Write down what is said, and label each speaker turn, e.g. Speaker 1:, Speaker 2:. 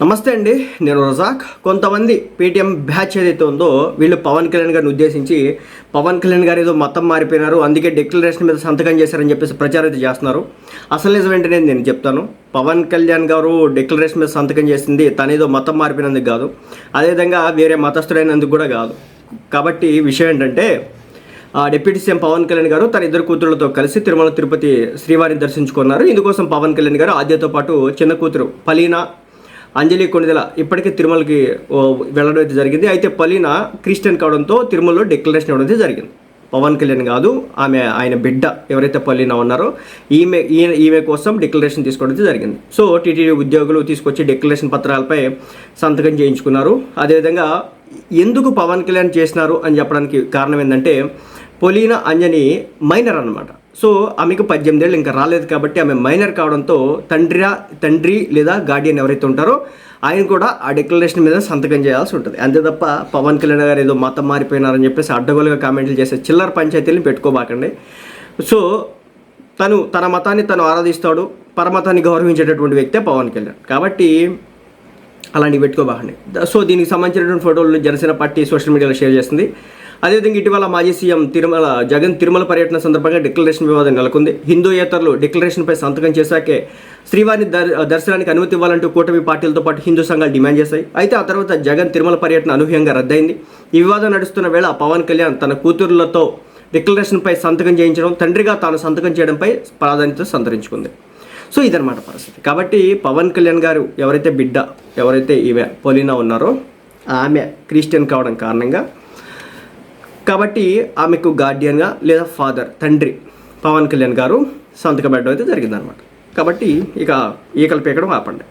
Speaker 1: నమస్తే అండి నేను రజాక్. కొంతమంది పేటీఎం బ్యాచ్ ఏదైతే ఉందో వీళ్ళు పవన్ కళ్యాణ్ గారిని ఉద్దేశించి పవన్ కళ్యాణ్ గారు ఏదో మతం మారిపోయినారు అందుకే డిక్లరేషన్ మీద సంతకం చేశారని చెప్పేసి ప్రచారం అయితే చేస్తున్నారు. అసలు నిజం ఏంటనే నేను చెప్తాను. పవన్ కళ్యాణ్ గారు డిక్లరేషన్ మీద సంతకం చేసింది తనేదో మతం మారిపోయినందుకు కాదు. అదేవిధంగా వేరే మతస్థుడైనందుకు కూడా కాదు. కాబట్టి విషయం ఏంటంటే ఆ డిప్యూటీ సీఎం పవన్ కళ్యాణ్ గారు తన ఇద్దరు కూతురులతో కలిసి తిరుమల తిరుపతి శ్రీవారిని దర్శించుకున్నారు. ఇందుకోసం పవన్ కళ్యాణ్ గారు ఆద్యతో పాటు చిన్న కూతురు పలీనా అంజలి కొనిదెల ఇప్పటికే తిరుమలకి వెళ్ళడం అయితే జరిగింది. అయితే పలీన క్రిస్టియన్ కావడంతో తిరుమలలో డిక్లరేషన్ ఇవ్వడం అయితే జరిగింది. పవన్ కళ్యాణ్ కాదు ఆమె ఆయన బిడ్డ ఎవరైతే పల్లీన ఉన్నారో ఈమె ఈయన ఈమె కోసం డిక్లరేషన్ తీసుకోవడం జరిగింది. సో టీటీడీ ఉద్యోగులు తీసుకొచ్చి డిక్లరేషన్ పత్రాలపై సంతకం చేయించుకున్నారు. అదేవిధంగా ఎందుకు పవన్ కళ్యాణ్ చేసినారు అని చెప్పడానికి కారణం ఏంటంటే పొలీనా అంజని మైనర్ అనమాట సో ఆమెకు పద్దెనిమిదేళ్ళు ఇంకా రాలేదు కాబట్టి ఆమె మైనర్ కావడంతో తండ్రి తండ్రి లేదా గార్డియన్ ఎవరైతే ఉంటారో ఆయన కూడా ఆ డిక్లరేషన్ మీద సంతకం చేయాల్సి ఉంటుంది. అంతే తప్ప పవన్ కళ్యాణ్ గారు ఏదో మతం మారిపోయినారని చెప్పేసి అడ్డగోలుగా కామెంట్లు చేసే చిల్లర పంచాయతీలను పెట్టుకోబాకండి. సో తను తన మతాన్ని తను ఆరాధిస్తాడు. పరమతాన్ని గౌరవించేటటువంటి వ్యక్తే పవన్ కళ్యాణ్. కాబట్టి అలాంటివి పెట్టుకోబాకండి. సో దీనికి సంబంధించినటువంటి ఫోటోలు జనసేన పార్టీ సోషల్ మీడియాలో షేర్ చేస్తుంది. అదేవిధంగా ఇటీవల మాజీ సీఎం తిరుమల జగన్ తిరుమల పర్యటన సందర్భంగా డిక్లరేషన్ వివాదం నెలకొంది. హిందూయేతరులు డిక్లరేషన్పై సంతకం చేశాకే శ్రీవారిని దర్ దర్శనానికి అనుమతి ఇవ్వాలంటూ కూటమి పార్టీలతో పాటు హిందూ సంఘాలు డిమాండ్ చేశాయి. అయితే ఆ తర్వాత జగన్ తిరుమల పర్యటన అనూహ్యంగా రద్దయింది. ఈ వివాదం నడుస్తున్న వేళ పవన్ కళ్యాణ్ తన కూతురులతో డిక్లరేషన్పై సంతకం చేయించడం తండ్రిగా తాను సంతకం చేయడంపై ప్రాధాన్యత సంతరించుకుంది. సో ఇదనమాట పరిస్థితి. కాబట్టి పవన్ కళ్యాణ్ గారు ఎవరైతే బిడ్డ ఎవరైతే ఈమె పొలినా ఉన్నారో ఆమె క్రిస్టియన్ కావడం కారణంగా కాబట్టి ఆమెకు గార్డియన్గా లేదా ఫాదర్ తండ్రి పవన్ కళ్యాణ్ గారు సంతకం పెట్టడం అయితే జరిగిందనమాట కాబట్టి ఇక ఈకలు పీకడం ఆపండి.